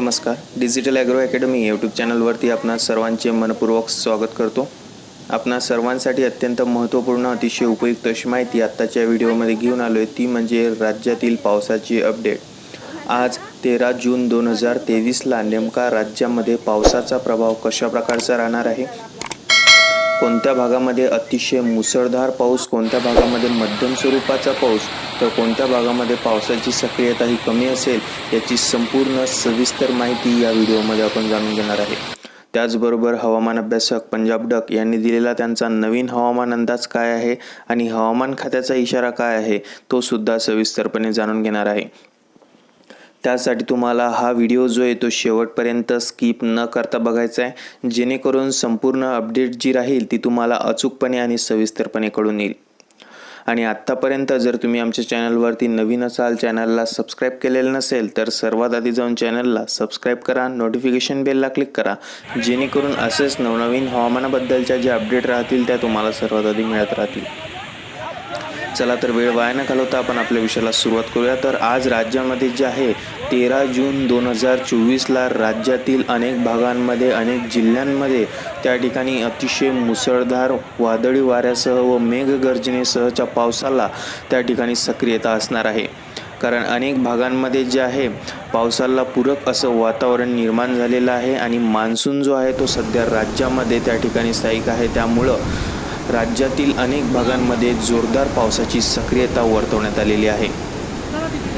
नमस्कार. Digital agro academy YouTube चॅनलवरती आपणा सर्वांचे मनपूर्वक स्वागत करतो. आपणा सर्वांसाठी अत्यंत महत्त्वपूर्ण अतिशय उपयुक्त अशी माहिती आत्ताच्या व्हिडिओमध्ये घेऊन आलो आहे ती म्हणजे राज्यातील पावसाची अपडेट आज तेरा जून दोन हजार तेवीसला नेमका राज्यामध्ये पावसाचा प्रभाव कशा प्रकारचा राहणार आहे? कोणत्या भागामध्ये अतिशय मुसळधार पाऊस कोणत्या भागामध्ये मध्यम स्वरूपाचा पाऊस तर कोणत्या भागामध्ये पावसाची सक्रियता ही कमी असेल याची संपूर्ण सविस्तर माहिती या व्हिडिओमध्ये आपण जाणून घेणार आहे. त्याचबरोबर हवामान अभ्यासक पंजाब डक यांनी दिलेला त्यांचा नवीन हवामान अंदाज काय आहे आणि हवामान खात्याचा इशारा काय आहे तो सुद्धा सविस्तरपणे जाणून घेणार आहे. त्यासाठी तुम्हाला हा व्हिडिओ जो आहे तो शेवटपर्यंत स्किप न करता बघायचा आहे. जेणेकरून संपूर्ण अपडेट जी राहील ती तुम्हाला अचूकपणे आणि सविस्तरपणे कळून येईल. आणि आत्तापर्यंत जर तुम्ही आमच्या चॅनलवरती नवीन असाल चॅनलला सबस्क्राईब केलेलं नसेल तर सर्वात आधी जाऊन चॅनलला सबस्क्राईब करा नोटिफिकेशन बेलला क्लिक करा. जेणेकरून असेच नवनवीन हवामानाबद्दलच्या ज्या अपडेट राहतील त्या तुम्हाला सर्वात आधी मिळत राहतील. चला तर वेळ वाया न घालवता आपण आपल्या विषयाला सुरुवात करूया. तर आज राज्यामध्ये जे आहे तेरा जून दोन हजार चोवीसला राज्यातील अनेक भागांमध्ये अनेक जिल्ह्यांमध्ये त्या ठिकाणी अतिशय मुसळधार वादळी वाऱ्यासह व मेघगर्जनेसहच्या पावसाला त्या ठिकाणी सक्रियता असणार आहे. कारण अनेक भागांमध्ये जे आहे पावसाला पूरक असं वातावरण निर्माण झालेलं आहे आणि मान्सून जो आहे तो सध्या राज्यामध्ये त्या ठिकाणी स्थायिक आहे. त्यामुळं राज्यातील अनेक भागांमध्ये जोरदार पावसाची सक्रियता वर्तवण्यात आलेली आहे.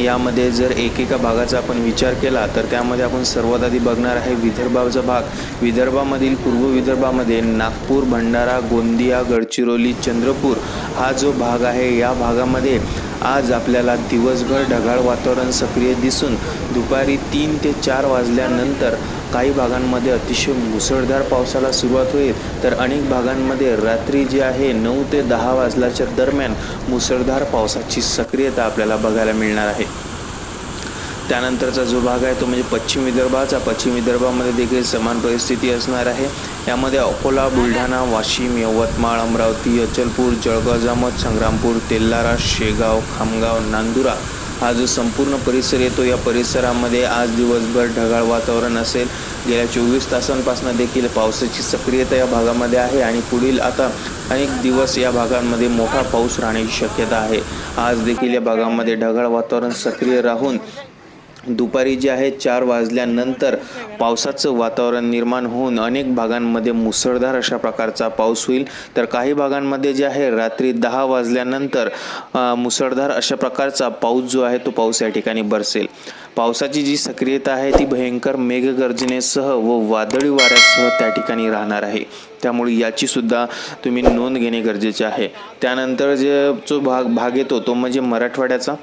यामध्ये जर एकेका भागाचा आपण विचार केला तर त्यामध्ये आपण सर्वात आधी बघणार आहे विदर्भाचा भाग. विदर्भामधील पूर्व विदर्भामध्ये नागपूर भंडारा गोंदिया गडचिरोली चंद्रपूर हा जो भाग आहे या भागामध्ये आज आपल्याला दिवसभर ढगाळ वातावरण सक्रिय दिसून दुपारी तीन ते चार वाजल्यानंतर काही भागांमध्ये अतिशय मुसळधार पावसाला सुरुवात होईल. तर अनेक भागांमध्ये रात्री जी आहे नऊ ते दहा वाजल्याच्या दरम्यान मुसळधार पावसाची सक्रियता आपल्याला बघायला मिळणार आहे. त्यानंतरचा जो भाग आहे तो म्हणजे पश्चिम विदर्भाचा. पश्चिम विदर्भामध्ये देखील समान परिस्थिती असणार आहे. यामध्ये अकोला बुलढाणा वाशिम यवतमाळ अमरावती अचलपूर जळगाव जामत संग्रामपूर तेल्लारा शेगाव खामगाव नांदुरा हा जो संपूर्ण परिसर येतो. या परिसरामध्ये आज दिवसभर ढगाळ वातावरण असेल. गेल्या चोवीस तासांपासून देखील पावसाची सक्रियता या भागामध्ये आहे आणि पुढील आता अनेक दिवस या भागांमध्ये मोठा पाऊस राहण्याची शक्यता आहे. आज देखील या भागामध्ये ढगाळ वातावरण सक्रिय राहून दुपारी जे आहे चार वाजल्यानंतर पावसाचं वातावरण निर्माण होऊन अनेक भागांमध्ये मुसळधार अशा प्रकारचा पाऊस होईल. तर काही भागांमध्ये जे आहे रात्री दहा वाजल्यानंतर मुसळधार अशा प्रकारचा पाऊस जो आहे तो पाऊस या ठिकाणी बरसेल. पावसाची जी सक्रियता आहे ती भयंकर मेघगर्जनेसह व वादळी वाऱ्यासह त्या ठिकाणी राहणार आहे. त्यामुळे याची सुद्धा तुम्ही नोंद घेणे गरजेचे आहे. त्यानंतर जे जो भाग भाग येतो तो म्हणजे मराठवाड्याचा.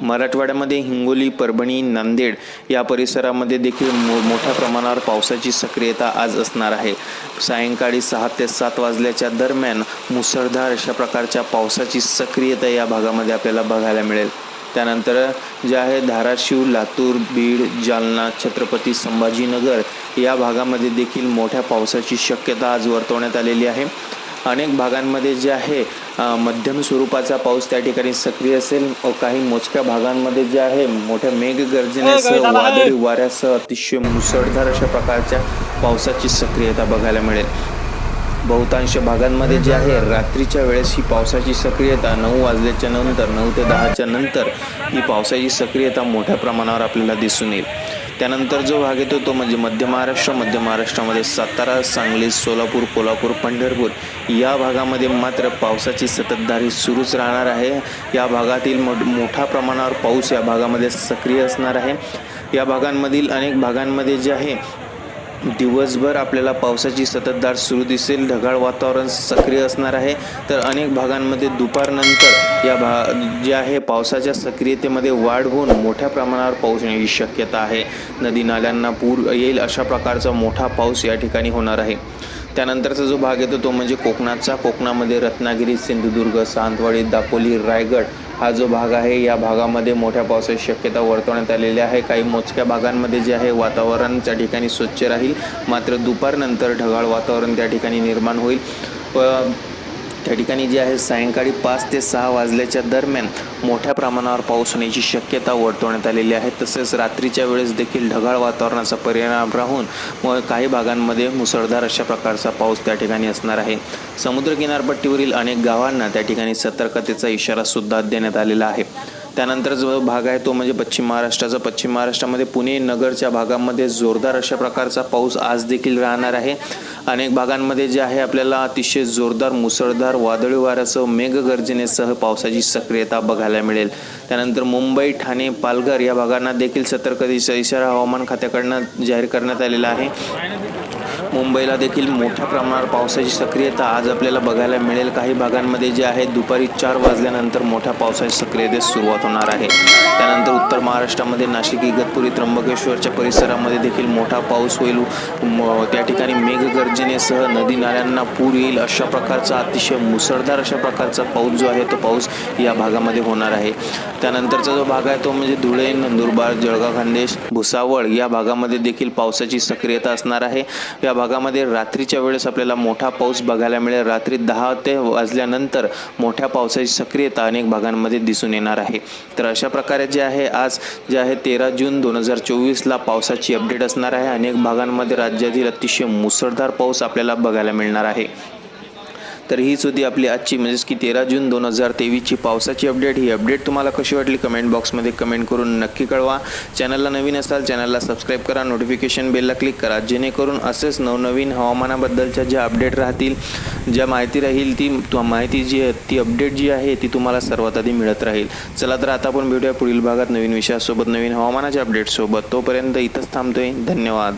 मराठवाड्यामध्ये हिंगोली परभणी नांदेड या परिसरामध्ये देखील मो मोठ्या प्रमाणावर पावसाची सक्रियता आज असणार आहे. सायंकाळी सहा ते सात वाजल्याच्या दरम्यान मुसळधार अशा प्रकारच्या पावसाची सक्रियता या भागामध्ये आपल्याला बघायला मिळेल. त्यानंतर जे आहे धाराशिव लातूर बीड जालना छत्रपती संभाजीनगर या भागामध्ये देखील मोठ्या पावसाची शक्यता आज वर्तवण्यात आलेली आहे. अनेक भागांमध्ये जे आहे मध्यम स्वरूपाचा पाऊस त्या ठिकाणी सक्रिय असेल. काही मोजक्या भागांमध्ये जे आहे मोठ्या मेघगर्जनेसह वादळी वाऱ्यासह अतिशय मुसळधार अशा प्रकारच्या पावसाची सक्रियता बघायला मिळेल. बहुतांश भागांमध्ये जे आहे रात्रीच्या वेळेस ही पावसाची सक्रियता नऊ वाजल्याच्या नंतर नऊ ते दहाच्या नंतर ही पावसाची सक्रियता मोठ्या प्रमाणावर आपल्याला दिसून येईल. त्यानंतर जो भाग येतो तो म्हणजे मध्य महाराष्ट्र. मध्य महाराष्ट्रामध्ये सातारा सांगली सोलापूर कोल्हापूर पंढरपूर या भागामध्ये मात्र पावसाची सततधारी सुरूच राहणार आहे. या भागातील मोठ मोठ्या प्रमाणावर पाऊस या भागामध्ये सक्रिय असणार आहे. या भागांमधील अनेक भागांमध्ये जे आहे दिवसभर आपल्याला पावसाची सततधार सुरू दिसेल ढगाळ वातावरण सक्रिय असणार आहे. तर अनेक भागांमध्ये दुपारनंतर या भा जे आहे पावसाच्या सक्रियतेमध्ये वाढ होऊन मोठ्या प्रमाणावर पाऊस येण्याची शक्यता आहे. नदी नाल्यांना पूर येईल अशा प्रकारचा मोठा पाऊस या ठिकाणी होणार आहे. त्यानंतरचा जो भाग येतो तो म्हणजे कोकणाचा. कोकणामध्ये रत्नागिरी सिंधुदुर्ग सावंतवाडी दापोली रायगड हा जो भाग आहे या भागामध्ये मोठ्या पावसाची शक्यता वर्तवण्यात आलेली आहे. काही मोजक्या भागांमध्ये जे आहे वातावरण त्या ठिकाणी स्वच्छ राहील. मात्र दुपारनंतर ढगाळ वातावरण त्या ठिकाणी निर्माण होईल. त्या ठिकाणी जे आहे सायंकाळी पाच ते सहा वाजल्याच्या दरम्यान मोठ्या प्रमाणावर पाऊस होण्याची शक्यता वर्तवण्यात आलेली आहे. तसेच रात्रीच्या वेळेस देखील ढगाळ वातावरणाचा परिणाम राहून व काही भागांमध्ये मुसळधार अशा प्रकारचा पाऊस त्या ठिकाणी असणार आहे. समुद्र किनारपट्टीवरील अनेक गावांना त्या ठिकाणी सतर्कतेचा इशारा सुद्धा देण्यात आलेला आहे. त्यानंतर जो भाग आहे तो म्हणजे पश्चिम महाराष्ट्राचा. पश्चिम महाराष्ट्रामध्ये पुणे नगरच्या भागामध्ये जोरदार अशा प्रकारचा पाऊस आज देखील राहणार आहे. अनेक भागांमध्ये जे आहे आपल्याला अतिशय जोरदार मुसळधार वादळी वाऱ्यासह मेघगर्जनेसह पावसाची सक्रियता बघायला मिळेल. त्यानंतर मुंबई ठाणे पालघर या भागांना देखील सतर्कतेचा इशारा हवामान खात्याकडनं जाहीर करण्यात आलेला आहे. मुंबईला देखील मोठ्या प्रमाणावर पावसाची सक्रियता आज आपल्याला बघायला मिळेल. काही भागांमध्ये जे आहे दुपारी चार वाजल्यानंतर मोठ्या पावसाची सक्रियतेस सुरुवात होणार आहे. त्यानंतर उत्तर महाराष्ट्रामध्ये नाशिक इगतपुरी त्र्यंबकेश्वरच्या परिसरामध्ये देखील मोठा पाऊस होईल. म- त्या ठिकाणी मेघगर्जनेसह नदी नाल्यांना पूर येईल. अशा प्रकारचा अतिशय मुसळधार अशा प्रकारचा पाऊस जो आहे तो पाऊस या भागामध्ये होणार आहे. त्यानंतरचा जो भाग आहे तो म्हणजे धुळे नंदुरबार जळगाव खानदेश भुसावळ या भागामध्ये देखील पावसाची सक्रियता असणार आहे. या भागामध्ये रात्रीच्या वेळेस आपल्याला मोठा पाऊस बघायला मिळेल. रात्री दहा ते वाजल्यानंतर मोठ्या पावसाची सक्रियता अनेक भागांमध्ये दिसून येणार आहे. तर अशा प्रकारे जे आहे आज जे आहे तेरा जून दोन हजार चोवीसला पावसाची अपडेट असणार आहे. अनेक भागांमध्ये राज्यातील अतिशय मुसळधार पाऊस आपल्याला बघायला मिळणार आहे. तर हीच होती आपली आजची म्हणजेच की तेरा जून दोन हजार तेवीसची पावसाची अपडेट ही अपडेट तुम्हाला कशी वाटली? कमेंट बॉक्समध्ये कमेंट करून नक्की कळवा. चॅनलला नवीन असाल चॅनलला सबस्क्राईब करा. नोटिफिकेशन बेलला क्लिक करा. जेणेकरून असेच नवनवीन हवामानाबद्दलच्या ज्या अपडेट राहतील ज्या माहिती राहील ती तु- माहिती जी आहे ती अपडेट जी आहे ती तुम्हाला सर्वात आधी मिळत राहील. चला तर आता आपण भेटूया पुढील भागात नवीन विषयासोबत नवीन हवामानाच्या अपडेटसोबत तोपर्यंत इथंच थांबतोय. धन्यवाद.